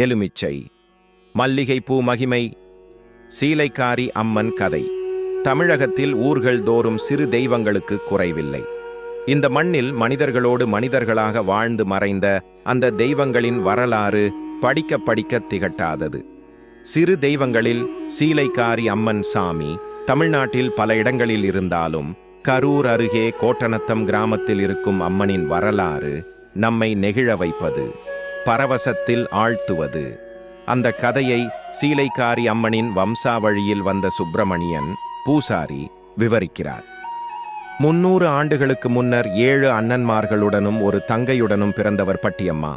எலுமிச்சை மல்லிகைப்பூ மகிமை சீலைக்காரி அம்மன் கதை. தமிழகத்தில் ஊர்கள் தோறும் சிறு தெய்வங்களுக்கு குறைவில்லை. இந்த மண்ணில் மனிதர்களோடு மனிதர்களாக வாழ்ந்து மறைந்த அந்த தெய்வங்களின் வரலாறு படிக்க படிக்க திகட்டாதது. சிறு தெய்வங்களில் சீலைக்காரி அம்மன் சாமி தமிழ்நாட்டில் பல இடங்களில் இருந்தாலும் கரூர் அருகே கோட்டநத்தம் கிராமத்தில் இருக்கும் அம்மனின் வரலாறு நம்மை நெகிழ வைப்பது. பரவசத்தில் ஆழ்த்துவது. அந்த கதையை சீலைக்காரி அம்மனின் வம்சாவழியில் வந்த சுப்பிரமணியன் பூசாரி விவரிக்கிறார். முன்னூறு ஆண்டுகளுக்கு முன்னர் ஏழு அண்ணன்மார்களுடனும் ஒரு தங்கையுடனும் பிறந்தவர் பட்டியம்மா.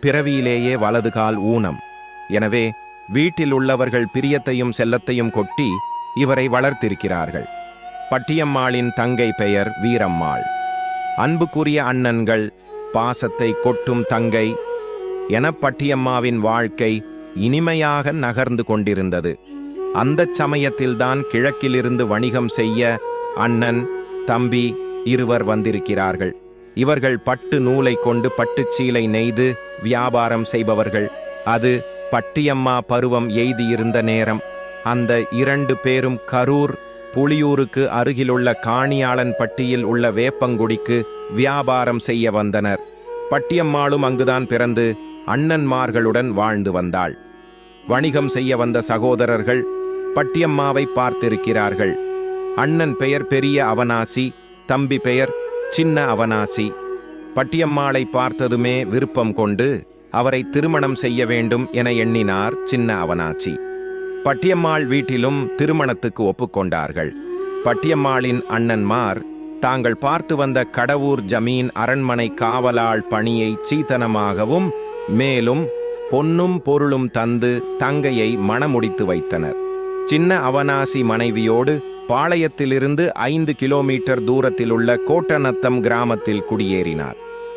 பிறவியிலேயே வலதுகால் ஊனம். எனவே வீட்டில் உள்ளவர்கள் பிரியத்தையும் செல்லத்தையும் கொட்டி இவரை வளர்த்திருக்கிறார்கள். பட்டியம்மாளின் தங்கை பெயர் வீரம்மாள். அன்புக்குரிய அண்ணன்கள் பாசத்தை கொட்டும் தங்கை என பட்டியம்மாவின் வாழ்க்கை இனிமையாக நகர்ந்து கொண்டிருந்தது. அந்தச் சமயத்தில்தான் கிழக்கிலிருந்து வணிகம் செய்ய அண்ணன் தம்பி இருவர் வந்திருக்கிறார்கள். இவர்கள் பட்டு நூலை கொண்டு பட்டுச் சீலை நெய்து வியாபாரம் செய்பவர்கள். அது பட்டியம்மா பருவம் எய்தியிருந்த நேரம். அந்த இரண்டு பேரும் கரூர் புலியூருக்கு அருகிலுள்ள காணியாளன் பட்டியில் உள்ள வேப்பங்குடிக்கு வியாபாரம் செய்ய வந்தனர். பட்டியம்மாளும் அங்குதான் பிறந்து அண்ணன்மார்களுடன் வாழ்ந்து வந்தாள். வணிகம் செய்ய வந்த சகோதரர்கள் பட்டியம்மாவை பார்த்திருக்கிறார்கள். அண்ணன் பெயர் பெரிய அவனாசி தம்பி பெயர் சின்ன அவனாசி. பட்டியம்மாளை பார்த்ததுமே விருப்பம் கொண்டு அவரை திருமணம் செய்ய வேண்டும் என எண்ணினார் சின்ன அவனாச்சி பட்டியம்மாள் வீட்டிலும் திருமணத்துக்கு ஒப்புக்கொண்டார்கள் பட்டியம்மாளின் அண்ணன்மார் தாங்கள் பார்த்து வந்த கடவூர் ஜமீன் அரண்மனை காவலாள் பணியை சீத்தனமாகவும் மேலும் பொன்னும் பொருளும் தந்து தங்கையை மணமுடித்து வைத்தனர். சின்ன அவனாசி மனைவியோடு பாளையத்திலிருந்து ஐந்து கிலோமீட்டர் தூரத்தில் உள்ள கோட்டநத்தம் கிராமத்தில் குடியேறினார்.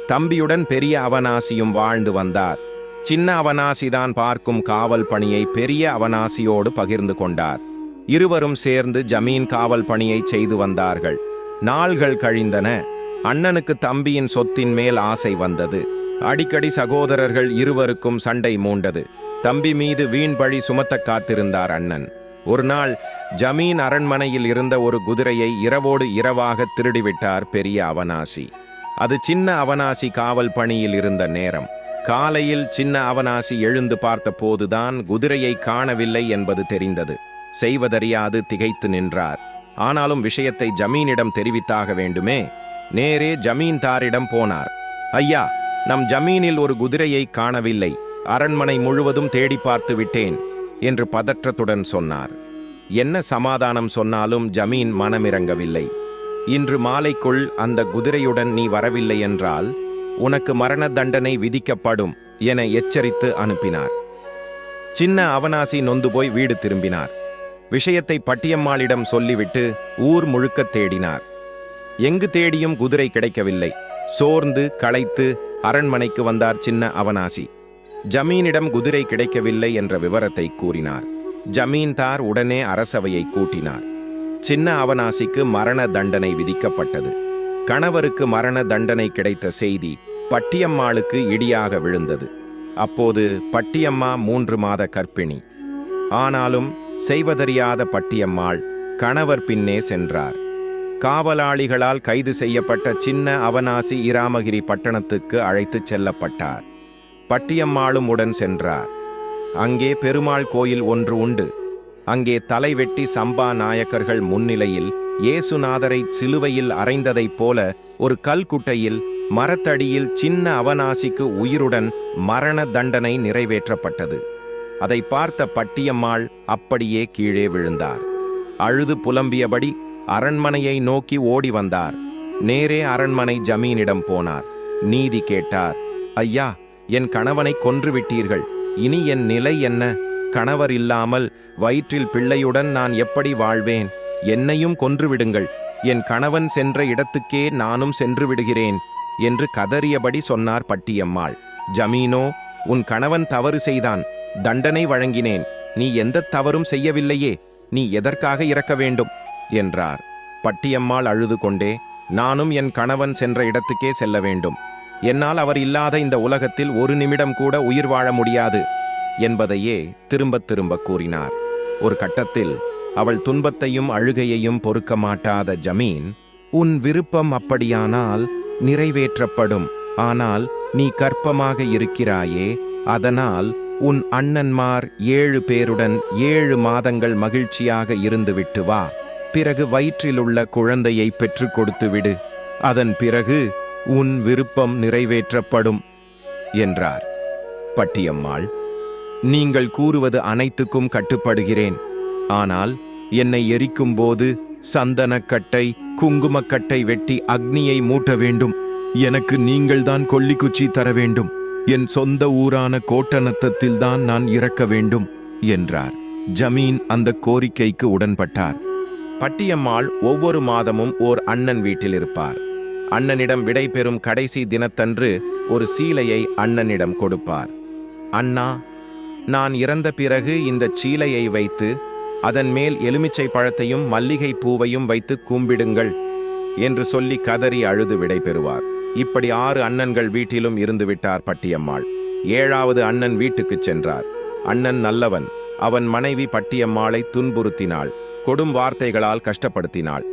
தம்பியுடன் பெரிய அவனாசியும் வாழ்ந்து வந்தார். சின்ன அவனாசிதான் பார்க்கும் காவல் பணியை பெரிய அவனாசியோடு பகிர்ந்து கொண்டார். இருவரும் சேர்ந்து ஜமீன் காவல் பணியை செய்து வந்தார்கள். நாள்கள் கழிந்தன. அண்ணனுக்கு தம்பியின் சொத்தின் மேல் ஆசை வந்தது. அடிக்கடி சகோதரர்கள் இருவருக்கும் சண்டை மூண்டது. தம்பி மீது வீண் பழி சுமத்த காத்திருந்தார் அண்ணன். ஒரு நாள் ஜமீன் அரண்மனையில் இருந்த ஒரு குதிரையை இரவோடு இரவாக திருடிவிட்டார் பெரிய அவனாசி. அது சின்ன அவனாசி காவல் பணியில் இருந்த நேரம். காலையில் சின்ன அவனாசி எழுந்து பார்த்த போதுதான் குதிரையை காணவில்லை என்பது தெரிந்தது. செய்வதறியாது திகைத்து நின்றார். ஆனாலும் விஷயத்தை ஜமீனிடம் தெரிவித்தாக வேண்டுமே. நேரே ஜமீன்தாரிடம் போனார். ஐயா நம் ஜமீனில் ஒரு குதிரையை காணவில்லை. அரண்மனை முழுவதும் தேடி பார்த்து விட்டேன் என்று பதற்றத்துடன் சொன்னார். என்ன சமாதானம் சொன்னாலும் ஜமீன் மனமிறங்கவில்லை. இன்று மாலைக்குள் அந்த குதிரையுடன் நீ வரவில்லை என்றால் உனக்கு மரண தண்டனை விதிக்கப்படும் என எச்சரித்து அனுப்பினார். சின்ன அவனாசி நொந்து போய் வீடு திரும்பினார். விஷயத்தை பட்டியம்மாளிடம் சொல்லிவிட்டு ஊர் முழுக்க தேடினார். எங்கு தேடியும் குதிரை கிடைக்கவில்லை. சோர்ந்து களைத்து அரண்மனைக்கு வந்தார் சின்ன அவனாசி. ஜமீனிடம் குதிரை கிடைக்கவில்லை என்ற விவரத்தை கூறினார். ஜமீன்தார் உடனே அரசவையை கூட்டினார். சின்ன அவனாசிக்கு மரண தண்டனை விதிக்கப்பட்டது. கணவருக்கு மரண தண்டனை கிடைத்த செய்தி பட்டியம்மாளுக்கு இடியாக விழுந்தது. அப்போது பட்டியம்மா மூன்று மாத கர்ப்பிணி. ஆனாலும் செய்வதறியாத பட்டியம்மாள் கணவர் பின்னே சென்றார். காவலாளிகளால் கைது செய்யப்பட்ட சின்ன அவனாசி இராமகிரி பட்டணத்துக்கு அழைத்துச் செல்லப்பட்டார். பட்டியம்மாளும் உடன் சென்றார். அங்கே பெருமாள் கோயில் ஒன்று உண்டு. அங்கே தலை வெட்டி சம்பா நாயக்கர்கள் முன்னிலையில் இயேசுநாதரை சிலுவையில் அறைந்ததைப் போல ஒரு கல்குட்டையில் மரத்தடியில் சின்ன அவனாசிக்கு உயிருடன் மரண தண்டனை நிறைவேற்றப்பட்டது. அதை பார்த்த பட்டியம்மாள் அப்படியே கீழே விழுந்தார். அழுது புலம்பியபடி அரண்மனையை நோக்கி ஓடி வந்தார். நேரே அரண்மனை ஜமீனிடம் போனார். நீதி கேட்டார். ஐயா என் கணவனை கொன்றுவிட்டீர்கள். இனி என் நிலை என்ன? கணவர் இல்லாமல் வயிற்றில் பிள்ளையுடன் நான் எப்படி வாழ்வேன்? என்னையும் கொன்றுவிடுங்கள். என் கணவன் சென்ற இடத்துக்கே நானும் சென்று விடுகிறேன் என்று கதறியபடி சொன்னார் பட்டியம்மாள். ஜமீனோ உன் கணவன் தவறு செய்தான். தண்டனை வழங்கினேன். நீ எந்த தவறும் செய்யவில்லையே. நீ எதற்காக இறக்க வேண்டும்? என்றார். பட்டியம்மாள் அழுது கொண்டே நானும் என் கணவன் சென்ற இடத்துக்கே செல்ல வேண்டும். என்னால் அவர் இல்லாத இந்த உலகத்தில் ஒரு நிமிடம் கூட உயிர் வாழ முடியாது என்பதையே திரும்பத் திரும்ப கூறினார். ஒரு கட்டத்தில் அவள் துன்பத்தையும் அழுகையையும் பொறுக்க மாட்டாத ஜமீன் உன் விருப்பம் அப்படியானால் நிறைவேற்றப்படும். ஆனால் நீ கற்பமாக இருக்கிறாயே அதனால் உன் அண்ணன்மார் ஏழு பேருடன் ஏழு மாதங்கள் மகிழ்ச்சியாக இருந்துவிட்டு வா. பிறகு வயிற்றிலுள்ள குழந்தையை பெற்றுக் கொடுத்துவிடு அதன் பிறகு உன் விருப்பம் நிறைவேற்றப்படும் என்றார். பட்டியம்மாள் நீங்கள் கூறுவது அனைத்துக்கும் கட்டுப்படுகிறேன். ஆனால் என்னை எரிக்கும்போது சந்தனக்கட்டை குங்குமக்கட்டை வெட்டி அக்னியை மூட்ட வேண்டும். எனக்கு நீங்கள்தான் கொல்லிக்குச்சி தர வேண்டும். என் சொந்த ஊரான கோட்டநத்தத்தில்தான் நான் இறக்க வேண்டும் என்றார். ஜமீன் அந்த கோரிக்கைக்கு உடன்பட்டார். பட்டியம்மாள் ஒவ்வொரு மாதமும் ஓர் அண்ணன் வீட்டில் இருப்பார் அண்ணனிடம் விடை பெறும் கடைசி தினத்தன்று ஒரு சீலையை அண்ணனிடம் கொடுப்பார். அண்ணா நான் இறந்த பிறகு இந்த சீலையை வைத்து அதன் மேல் எலுமிச்சை பழத்தையும் மல்லிகை பூவையும் வைத்து கும்பிடுங்கள் என்று சொல்லி கதறி அழுது விடை பெறுவார். இப்படி ஆறு அண்ணன்கள் வீட்டிலும் இருந்து விட்டார் பட்டியம்மாள். ஏழாவது அண்ணன் வீட்டுக்குச் சென்றார். அண்ணன் நல்லவன். அவன் மனைவி பட்டியம்மாளை துன்புறுத்தினாள். கொடும் வார்த்தைகளால் கஷ்டப்படுத்தினாள்.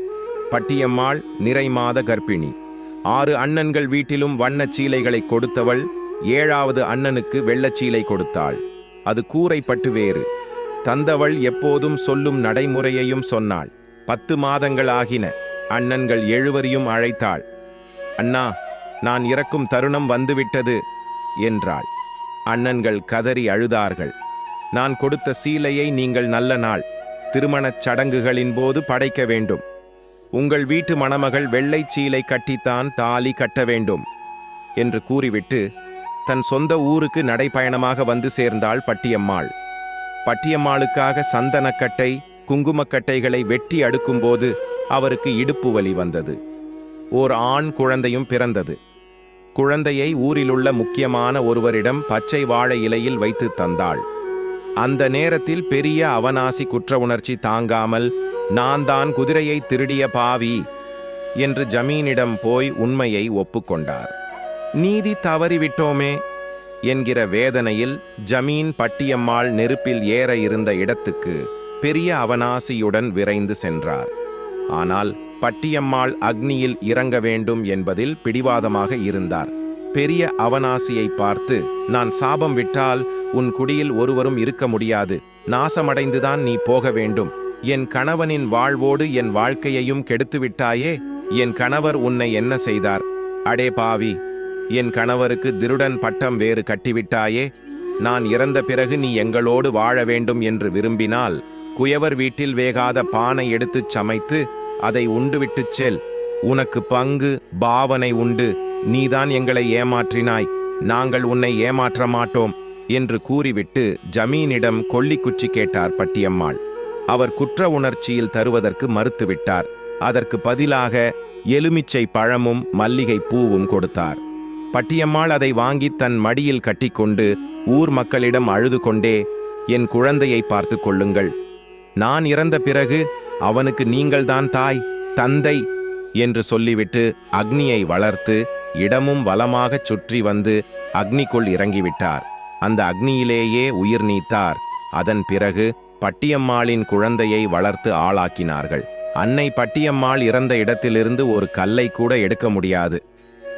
பட்டியம்மாள் நிறைமாத கர்ப்பிணி. ஆறு அண்ணன்கள் வீட்டிலும் வண்ணச் சீலைகளை கொடுத்தவள் ஏழாவது அண்ணனுக்கு வெள்ளச்சீலை கொடுத்தாள். அது கூரைப்பட்டு வேறு. தந்தவள் எப்போதும் சொல்லும் நடைமுறையையும் சொன்னாள். பத்து மாதங்கள் ஆகின. அண்ணன்கள் எழுவரையும் அழைத்தாள். அண்ணா நான் இறக்கும் தருணம் வந்துவிட்டது என்றாள். அண்ணன்கள் கதறி அழுதார்கள். நான் கொடுத்த சீலையை நீங்கள் நல்ல நாள். திருமணச் சடங்குகளின் போது படைக்க வேண்டும். உங்கள் வீட்டு மணமகள் வெள்ளைச் சீலை கட்டித்தான் தாலி கட்ட வேண்டும் என்று கூறிவிட்டு தன் சொந்த ஊருக்கு நடைபயணமாக வந்து சேர்ந்தாள் பட்டியம்மாள். பட்டியம்மாளுக்காக சந்தனக்கட்டை குங்குமக்கட்டைகளை வெட்டி அடுக்கும்போது அவருக்கு இடுப்பு வலி வந்தது. ஓர் ஆண் குழந்தையும் பிறந்தது. குழந்தையை ஊரிலுள்ள முக்கியமான ஒருவரிடம் பச்சை வாழை இலையில் வைத்து தந்தாள். அந்த நேரத்தில் பெரிய அவனாசி குற்ற உணர்ச்சி தாங்காமல் நான் தான் குதிரையை திருடிய பாவி என்று ஜமீனிடம் போய் உண்மையை ஒப்புக்கொண்டார். நீதி தவறிவிட்டோமே என்கிற வேதனையில் ஜமீன் பட்டியம்மாள் நெருப்பில் ஏற இருந்த இடத்துக்கு பெரிய அவனாசியுடன் விரைந்து சென்றார். ஆனால் பட்டியம்மாள் அக்னியில் இறங்க வேண்டும் என்பதில் பிடிவாதமாக இருந்தார். பெரிய அவனாசியை பார்த்து நான் சாபம் விட்டால் உன் குடியில் ஒருவரும் இருக்க முடியாது. நாசமடைந்துதான் நீ போக வேண்டும். என் கணவனின் வாழ்வோடு என் வாழ்க்கையையும் கெடுத்துவிட்டாயே. என் கணவர் உன்னை என்ன செய்தார்? அடே பாவி! என் கணவருக்கு திருடன் பட்டம் வேறு கட்டிவிட்டாயே. நான் இறந்த பிறகு நீ எங்களோடு வாழ வேண்டும் என்று விரும்பினால் குயவர் வீட்டில் வேகாத பானை எடுத்துச் சமைத்து அதை உண்டுவிட்டுச் செல். உனக்கு பங்கு பாவனை உண்டு. நீதான் எங்களை ஏமாற்றினாய். நாங்கள் உன்னை ஏமாற்ற மாட்டோம் என்று கூறிவிட்டு ஜமீனிடம் கொல்லிக்குச்சி கேட்டார் பட்டியம்மாள். அவர் குற்ற உணர்ச்சியில் தருவதற்கு மறுத்துவிட்டார். அதற்கு பதிலாக எலுமிச்சை பழமும் மல்லிகை பூவும் கொடுத்தார். பட்டியம்மாள் அதை வாங்கி தன் மடியில் கட்டிக்கொண்டு ஊர் மக்களிடம் அழுது கொண்டே என் குழந்தையை பார்த்து கொள்ளுங்கள். நான் இறந்த பிறகு அவனுக்கு நீங்கள்தான் தாய் தந்தை என்று சொல்லிவிட்டு அக்னியை வளர்த்து இடமும் வலமாகச் சுற்றி வந்து அக்னிக்குள் இறங்கிவிட்டார். அந்த அக்னியிலேயே உயிர் நீத்தார். அதன் பிறகு பட்டியம்மாளின் குழந்தையை வளர்த்து ஆளாக்கினார்கள். அன்னை பட்டியம்மாள் இறந்த இடத்திலிருந்து ஒரு கல்லை கூட எடுக்க முடியாது.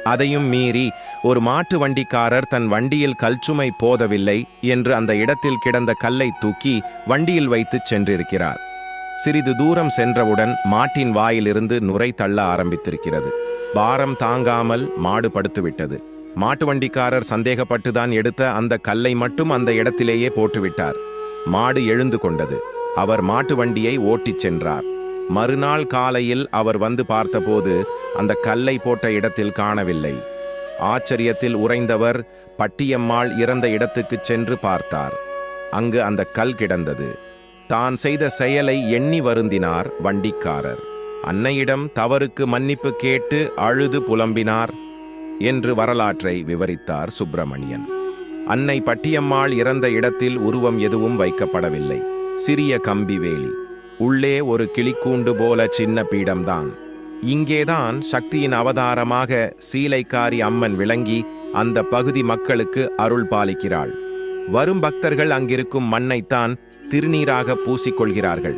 அதையும் மீறி ஒரு மாட்டு வண்டிக்காரர் தன் வண்டியில் கல்சுமை போதவில்லை என்று அந்த இடத்தில் கிடந்த கல்லை தூக்கி வண்டியில் வைத்துச் சென்றிருக்கிறார். சிறிது தூரம் சென்றவுடன் மாட்டின் வாயிலிருந்து நுரை தள்ள ஆரம்பித்திருக்கிறது. பாரம் தாங்காமல் மாடு படுத்துவிட்டது. மாட்டு வண்டிக்காரர் சந்தேகப்பட்டுதான் எடுத்த அந்த கல்லை மட்டும் அந்த இடத்திலேயே போட்டுவிட்டார். மாடு எழுந்து கொண்டது. அவர் மாட்டு வண்டியை ஓட்டிச் சென்றார். மறுநாள் காலையில் அவர் வந்து பார்த்தபோது அந்த கல்லை போட்ட இடத்தில் காணவில்லை. ஆச்சரியத்தில் உறைந்தவர் பட்டியம்மாள் இறந்த இடத்துக்குச் சென்று பார்த்தார். அங்கு அந்த கல் கிடந்தது. தான் செய்த செயலை எண்ணி வருந்தினார் வண்டிக்காரர். அன்னையிடம் தவறுக்கு மன்னிப்பு கேட்டு அழுது புலம்பினார் என்று வரலாற்றை விவரித்தார் சுப்பிரமணியன். அன்னை பட்டியம்மாள் இறந்த இடத்தில் உருவம் எதுவும் வைக்கப்படவில்லை. சிறிய கம்பி வேலி உள்ளே ஒரு கிளிக்கூண்டு போல சின்ன பீடம்தான். இங்கேதான் சக்தியின் அவதாரமாக சீலைக்காரி அம்மன் விளங்கி அந்த பகுதி மக்களுக்கு அருள் பாலிக்கிறாள். வரும் பக்தர்கள் அங்கிருக்கும் மண்ணைத்தான் திருநீராக பூசிக்கொள்கிறார்கள்.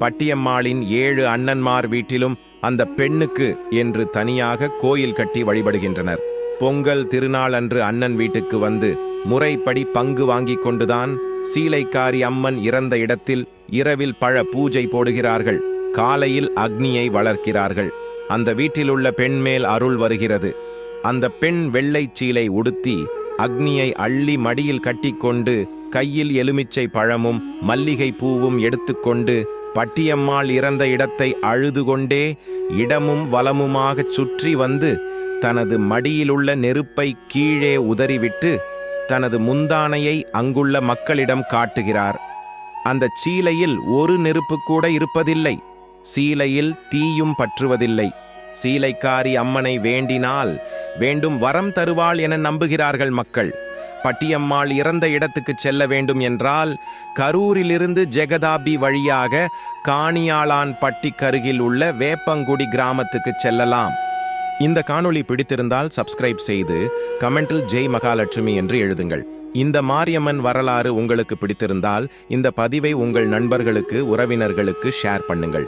பட்டியம்மாளின் ஏழு அண்ணன்மார் வீட்டிலும் அந்த பெண்ணுக்கு என்று தனியாக கோயில் கட்டி வழிபடுகின்றனர். பொங்கல் திருநாள் அன்று அண்ணன் வீட்டுக்கு வந்து முறைப்படி பங்கு வாங்கிக் கொண்டுதான் சீலைக்காரி அம்மன் இறந்த இடத்தில் இரவில் பழ பூஜை போடுகிறார்கள். காலையில் அக்னியை வளர்க்கிறார்கள். அந்த வீட்டிலுள்ள பெண் மேல் அருள் வருகிறது. அந்த பெண் வெள்ளைச் சீலை உடுத்தி அக்னியை அள்ளி மடியில் கட்டிக்கொண்டு கையில் எலுமிச்சை பழமும் மல்லிகை பூவும் எடுத்துக்கொண்டு பட்டியம்மாள் இறந்த இடத்தை அழுது கொண்டே இடமும் வலமுமாகச் சுற்றி வந்து தனது மடியிலுள்ள நெருப்பை கீழே உதறிவிட்டு தனது முந்தானையை அங்குள்ள மக்களிடம் காட்டுகிறார். அந்த சீலையில் ஒரு நெருப்பு கூட இருப்பதில்லை. சீலையில் தீயும் பற்றுவதில்லை. சீலைக்காரி அம்மனை வேண்டினால் வேண்டும் வரம் தருவாள் என நம்புகிறார்கள் மக்கள். பட்டியம்மாள் இறந்த இடத்துக்கு செல்ல வேண்டும் என்றால் கரூரிலிருந்து ஜெகதாபி வழியாக காணியாளான் பட்டிக்கருகில் உள்ள வேப்பங்குடி கிராமத்துக்கு செல்லலாம். இந்த காணொளி பிடித்திருந்தால் சப்ஸ்கிரைப் செய்து கமெண்டில் ஜெய் மகாலட்சுமி என்று எழுதுங்கள். இந்த மாரியம்மன் வரலாறு உங்களுக்கு பிடித்திருந்தால் இந்த பதிவை உங்கள் நண்பர்களுக்கு உறவினர்களுக்கு ஷேர் பண்ணுங்கள்.